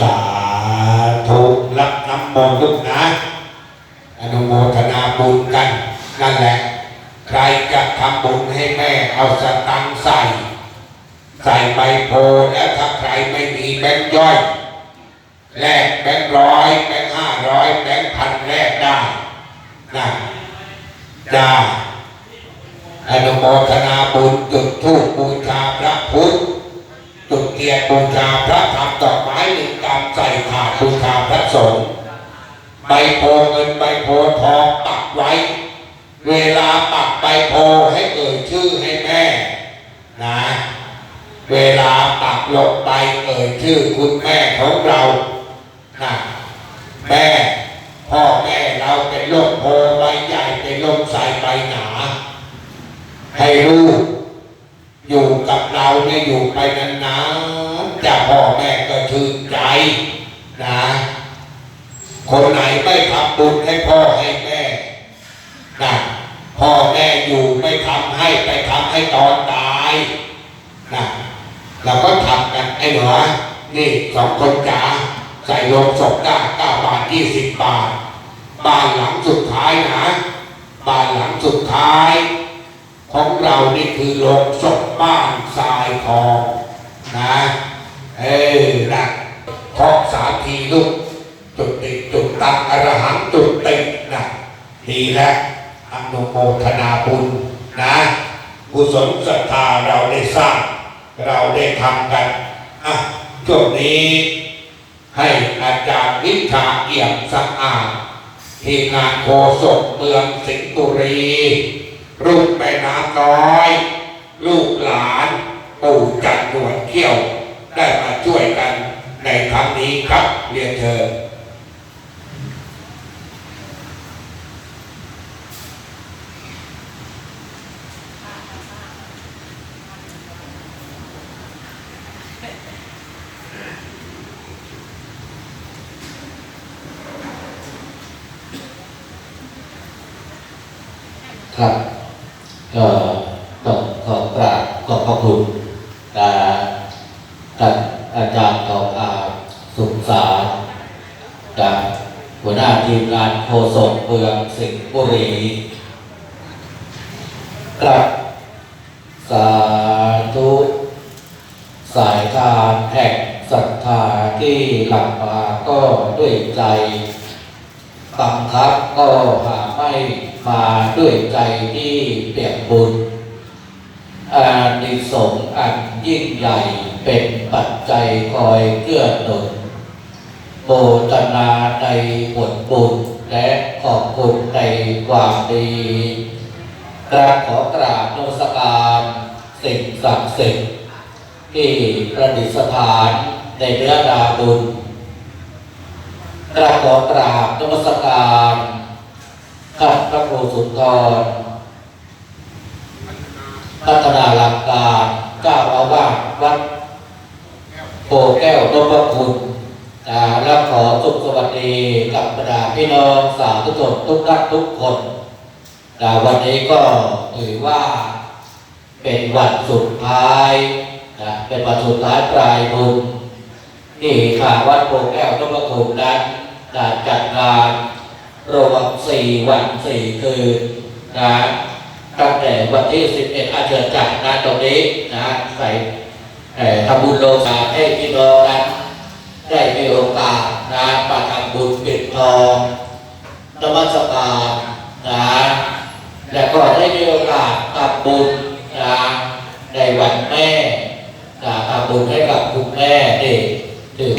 สาธุรับน้ำมนต์ลูกนะอนุโมทนาบุญกันนั่นแหละ ใครจะทำบุญให้แม่เอาสตังค์ใส่ ใส่ใบโพแล้วถ้าใครไม่มีแบงค์ย่อยแลกแบงค์ร้อยแบงค์ห้าร้อยแบงค์พันแลกได้นะจ้าอนุโมทนาบุญจุดธูป ใบโพเงินใบโพทองปักไว้ เวลาปักใบโพให้เอ่ยชื่อให้แม่นะเวลาปักลงไปเอ่ยชื่อคุณแม่ของเรานะแม่พ่อแม่เราเป็นลมโพใบใหญ่เป็นลมใสใบหนา ให้ลูกอยู่กับเราเนี่ยอยู่ไปนานๆจะพ่อแม่ก็ชื่นใจนะ คนไหนไม่ทำบุญให้พ่อให้แม่นะพ่อแม่อยู่ไม่ทำให้ไปทำให้ตอนตายนะเราก็ทำกันไอ้หนูนี่สองคนจ๋าใส่ลงศพได้เก้าบาทยี่สิบบาทบ้านหลังสุดท้ายนะบ้านหลังสุดท้าย ของเรานี่คือโรงศพบ้านทรายทองนะเอ้ยนะเคาะสาทีลูก อรหันต์จุดติดนะดีแล้วอนุโมทนาบุญนะกุศลศรัทธาเราได้สร้าง เราได้ทำกันอะช่วงนี้ให้อาจารย์วิชาเอี่ยมสะอาดทีมงานโคศกเมืองสิงห์บุรีรุ่งแม่น้ำน้อย ลูกหลานปู่จันทร์หนวดเขี้ยว ได้มาช่วยกันในครั้งนี้ครับเรียนเชิญ ครับก็ต้องขอกราบขอบพระคุณท่านอาจารย์ทองอาสุขสาจากหัวหน้าทีมงานโฆษกเมืองสิงห์บุรีกราบสาธุสายทานแห่งศรัทธาที่หลั่งมาก็ด้วยใจ บังคับก็หาไม่มาด้วยใจที่เปี่ยมบุญอานิสงส์อันยิ่งใหญ่เป็นปัจจัยคอยเกื้อหนุนโบตนาในผลบุญและขอบคุณในความดีกราบขอกราบนมสการสิ่งศักดิ์สิทธิ์ที่ประดิษฐานในเนื้อนาบุญ กราบขอกราบนมัสการข้าพระครูสุนทรพัฒนาลังการเจ้าอาวาสวัดโพแก้วนพคุณอ่าและขอสุขสวัสดีกับบรรดาพี่น้องสาธุชนทุกท่านทุกคนอ่วันนี้ก็ถือว่าเป็นวันสุดท้ายนะเป็นวันสุดท้ายปลายบุญที่ทาวัดโพแก้วนพคุณนั้น ได้จัดงานรวมสี่วันสี่คืนนะตั้งแต่วันที่ 11อาเชิญจัดงานตรงนี้นะใส่ทำบุญโลกาให้พี่น้องนั้นได้มีโอกาสนะมาทำบุญปิดทองนมัสการนะและก็ได้มีโอกาสทำบุญนะในวันแม่นะทำบุญให้กับคุณแม่เด็ก